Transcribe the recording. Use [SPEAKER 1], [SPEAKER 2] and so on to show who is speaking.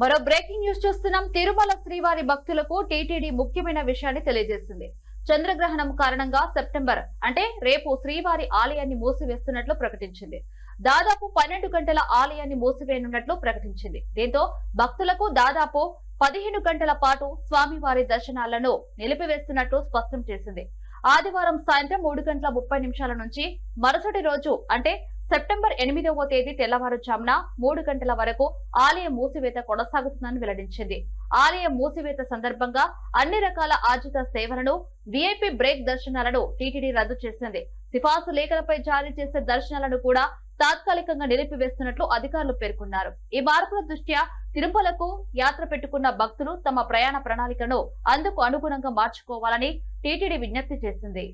[SPEAKER 1] మరో breaking news చూస్తున్నాం. తిరుమల శ్రీవారి భక్తులకు టీటీడీ ముఖ్యమైన విషయాన్ని తెలియజేసింది. చంద్రగ్రహణం కారణంగా సెప్టెంబర్ అంటే రేపు శ్రీవారి ఆలయాన్ని మూసివేస్తున్నట్లు ప్రకటించింది. దాదాపు పన్నెండు గంటల ఆలయాన్ని మూసివేయనున్నట్లు ప్రకటించింది. దీంతో భక్తులకు దాదాపు పదిహేను గంటల పాటు స్వామివారి దర్శనాలను నిలిపివేస్తున్నట్లు స్పష్టం చేసింది. ఆదివారం సాయంత్రం మూడు గంటల ముప్పై నిమిషాల నుంచి మరుసటి రోజు అంటే సెప్టెంబర్ ఎనిమిదవ తేదీ తెల్లవారుజామున మూడు గంటల వరకు ఆలయ మూసివేత కొనసాగుతుందని వెల్లడించింది. ఆలయ మూసివేత సందర్భంగా అన్ని రకాల ఆర్జిత సేవలను విఐపి బ్రేక్ దర్శనాలను టీటీడీ రద్దు చేసింది. సిఫార్సు లేఖలపై జారీ చేసే దర్శనాలను కూడా తాత్కాలికంగా నిలిపివేస్తున్నట్లు అధికారులు పేర్కొన్నారు. ఈ మార్పుల దృష్ట్యా తిరుమలకు యాత్ర పెట్టుకున్న భక్తులు తమ ప్రయాణ ప్రణాళికను అందుకు అనుగుణంగా మార్చుకోవాలని టీటీడీ విజ్ఞప్తి చేసింది.